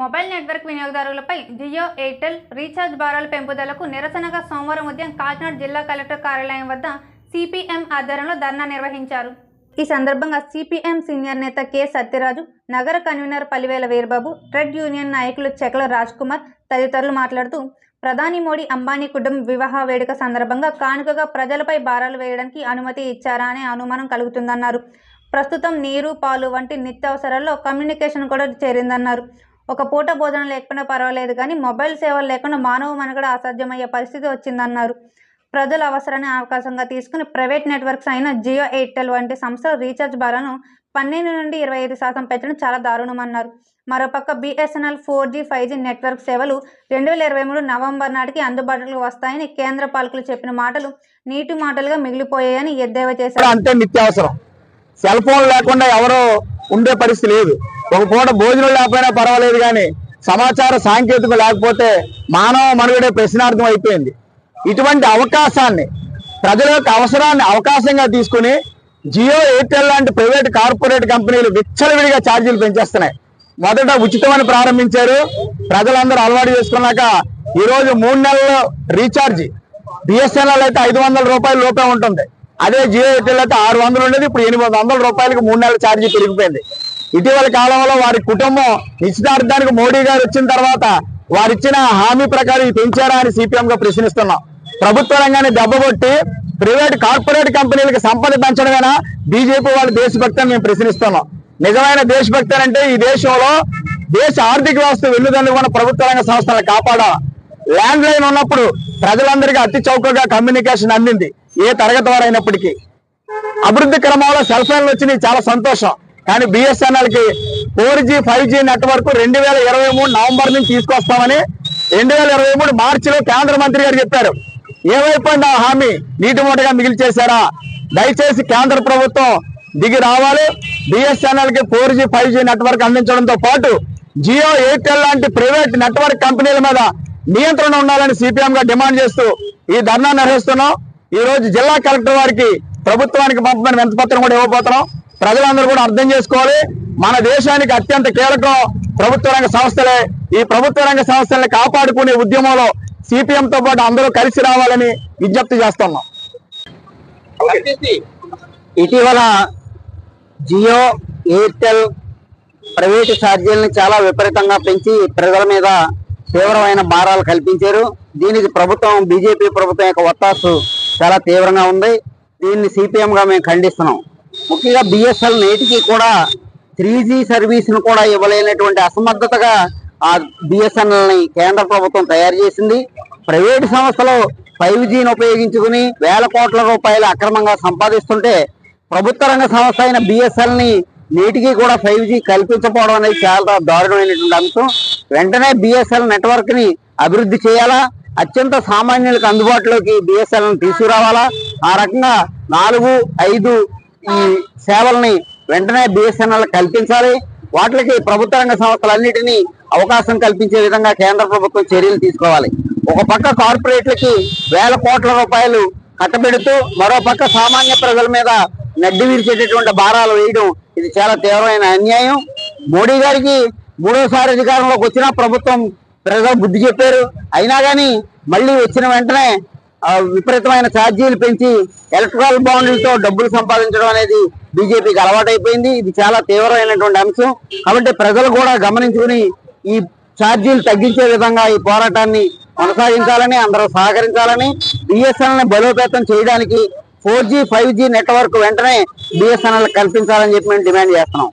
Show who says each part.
Speaker 1: Mobile network వినియోగదారులపై Jio Airtel recharge భారాల పెంపుదలకు నిరసనగా సోమవారం ఉదయం కాకినాడ జిల్లా కలెక్టర్ కార్యాలయం వద్ద సిపిఎం ఆధ్వర్యంలో ధర్నా నిర్వహించారు. ఈ సందర్భంగా సిపిఎం సీనియర్ నేత కె. సత్యరాజు నగర convener Paliveela Veerababu trade union నాయకులు చెకల రాజ్ కుమార్ తదితరులు మాట్లాడుతూ ప్రధాని మోడీ అంబానీ కుటుంబ వివాహ వేడుక సందర్భంగా కానుకగా ప్రజలపై భారాలు వేయడానికి అనుమతి ఇచ్చారా అనే అనుమానం కలుగుతుందన్నారు. ప్రస్తుతం నీరు పాలు వంటి నిత్యావసరాల్లో కమ్యూనికేషన్ కూడా చేరిందన్నారు. ఒక పూట భోజనం లేకపోయినా పర్వాలేదు కానీ మొబైల్ సేవలు లేకుండా మానవ మనుగడ అసాధ్యమయ్యే పరిస్థితి వచ్చిందన్నారు. ప్రజల అవసరాన్ని అవకాశంగా తీసుకుని ప్రైవేట్ నెట్వర్క్స్ అయిన జియో ఎయిర్టెల్ వంటి సంస్థలు రీఛార్జ్ బలను పన్నెండు నుండి ఇరవై ఐదు శాతం పెంచడం చాలా దారుణమన్నారు. మరోపక్క BSNL four G five G network సేవలు రెండు వేల ఇరవై మూడు నవంబర్ నాటికి అందుబాటులోకి వస్తాయని కేంద్ర పాలకులు చెప్పిన మాటలు నీటి మాటలుగా మిగిలిపోయాయని ఎద్దేవా చేశారు.
Speaker 2: అంటే అంతే నిత్యావసరం. సెల్ ఫోన్ లేకుండా ఎవరో ఉండే పరిస్థితి లేదు. ఒక పూట భోజనం లేకపోయినా పర్వాలేదు కానీ సమాచార సాంకేతిక లేకపోతే మానవ మనుగడే ప్రశ్నార్థం అయిపోయింది. ఇటువంటి అవకాశాన్ని ప్రజల యొక్క అవసరాన్ని అవకాశంగా తీసుకుని జియో ఎయిర్టెల్ లాంటి ప్రైవేట్ కార్పొరేట్ కంపెనీలు విచ్చలవిడిగా ఛార్జీలు పెంచేస్తున్నాయి. మొదట ఉచితమని ప్రారంభించారు. ప్రజలందరూ అలవాటు చేసుకున్నాక ఈరోజు మూడు నెలల్లో రీఛార్జ్. బిఎస్ఎన్ఎల్ అయితే ఐదు వందల రూపాయల లోపే ఉంటుంది. అదే జియో ఎయిర్టెల్ అయితే ఆరు వందలు ఉండేది. ఇప్పుడు ఎనిమిది వందల మూడు నెలల ఛార్జీ పెరిగిపోయింది. ఇటీవల కాలంలో వారి కుటుంబం నిశ్చితార్థానికి మోడీ గారు వచ్చిన తర్వాత వారిచ్చిన హామీ ప్రకారం పెంచారా అని సిపిఎం గా ప్రశ్నిస్తున్నాం. ప్రభుత్వ రంగాన్ని దెబ్బగొట్టి ప్రైవేట్ కార్పొరేట్ కంపెనీలకు సంపద పెంచడమేనా? బీజేపీ వాళ్ళ దేశభక్తి మేము ప్రశ్నిస్తున్నాం. నిజమైన దేశభక్తి అంటే ఈ దేశంలో దేశ ఆర్థిక వ్యవస్థ వెన్నుదన్నుకున్న ప్రభుత్వ రంగ సంస్థలను కాపాడాలి? ల్యాండ్ లైన్ ఉన్నప్పుడు ప్రజలందరికీ అతి చౌకగా కమ్యూనికేషన్ అందింది. ఏ తరగతి వారు అయినప్పటికీ అభివృద్ధి క్రమంలో సెల్ ఫోన్లు వచ్చినాయి. చాలా సంతోషం. కానీ బిఎస్ఎన్ఎల్కి four G five G network రెండు వేల ఇరవై మూడు నవంబర్ నుంచి తీసుకొస్తామని రెండు వేల ఇరవై మూడు మార్చిలో కేంద్ర మంత్రి గారు చెప్పారు. ఏమైపోయింది ఆ హామీ? నీటి మూటగా మిగిలి చేశారా దయచేసి కేంద్ర ప్రభుత్వం దిగి రావాలి. బిఎస్ఎన్ఎల్కి four G five G network అందించడంతో పాటు జియో ఎయిర్టెల్ లాంటి ప్రైవేట్ నెట్వర్క్ కంపెనీల మీద నియంత్రణ ఉండాలని సిపిఎం గా డిమాండ్ చేస్తూ ఈ ధర్నా నిర్వహిస్తున్నాం. ఈ రోజు జిల్లా కలెక్టర్ వారికి ప్రభుత్వానికి పంపమని వింతపత్రం కూడా ఇవ్వబోతున్నాం. ప్రజలందరూ కూడా అర్థం చేసుకోవాలి. మన దేశానికి అత్యంత కీలకం ప్రభుత్వ రంగ సంస్థలే. ఈ ప్రభుత్వ రంగ సంస్థల్ని కాపాడుకునే ఉద్యమంలో సిపిఎం తో పాటు అందరూ కలిసి రావాలని విజ్ఞప్తి చేస్తున్నాం. ఇటీవల జియో ఎయిర్టెల్ ప్రైవేటు ఛార్జీలను చాలా విపరీతంగా పెంచి ప్రజల మీద తీవ్రమైన భారాలు కల్పించారు. దీనికి ప్రభుత్వం బీజేపీ ప్రభుత్వం యొక్క ఒత్తాసు చాలా తీవ్రంగా ఉంది. దీన్ని సిపిఎం గా మేము ఖండిస్తున్నాం. ముఖ్యంగా బిఎస్ఎల్ నేటికి కూడా త్రీ జీ సర్వీస్ను కూడా ఇవ్వలేనటువంటి అసమర్థతగా ఆ బిఎస్ఎన్ఎల్ని కేంద్ర ప్రభుత్వం తయారు చేసింది. ప్రైవేటు సంస్థలు ఫైవ్ జీని ఉపయోగించుకుని వేల కోట్ల రూపాయలు అక్రమంగా సంపాదిస్తుంటే ప్రభుత్వ రంగ సంస్థ అయిన బిఎస్ఎల్ని నేటికి కూడా ఫైవ్ జీ కల్పించకపోవడం అనేది చాలా దారుణమైనటువంటి అంశం. వెంటనే బిఎస్ఎల్ నెట్వర్క్ని అభివృద్ధి చేయాలా? అత్యంత సామాన్యులకు అందుబాటులోకి బిఎస్ఎల్ని తీసుకురావాలా? ఆ రకంగా నాలుగు ఐదు ఈ సేవల్ని వెంటనే బిఎస్ఎన్ఎల్ కల్పించాలి. వాటికి ప్రభుత్వ రంగ సంస్థలన్నిటినీ అవకాశం కల్పించే విధంగా కేంద్ర ప్రభుత్వం చర్యలు తీసుకోవాలి. ఒక పక్క కార్పొరేట్లకి వేల కోట్ల రూపాయలు కట్టబెడుతూ మరో పక్క సామాన్య ప్రజల మీద నడ్డి విరిచేటటువంటి భారాలు వేయడం ఇది చాలా తీవ్రమైన అన్యాయం. మోడీ గారికి మూడోసారి అధికారంలోకి వచ్చిన ప్రభుత్వం ప్రజలు బుద్ధి చెప్పారు. అయినా కానీ మళ్ళీ వచ్చిన వెంటనే విపరీతమైన ఛార్జీలు పెంచి ఎలక్ట్రికల్ బాండ్లతో డబ్బులు సంపాదించడం అనేది బీజేపీకి అలవాటైపోయింది. ఇది చాలా తీవ్రమైనటువంటి అంశం. కాబట్టి ప్రజలు కూడా గమనించుకుని ఈ ఛార్జీలు తగ్గించే విధంగా ఈ పోరాటాన్ని కొనసాగించాలని అందరూ సహకరించాలని బిఎస్ఎన్ఎల్ని బలోపేతం చేయడానికి four G five G network వెంటనే బిఎస్ఎన్ఎల్ కల్పించాలని చెప్పి మేము డిమాండ్ చేస్తున్నాం.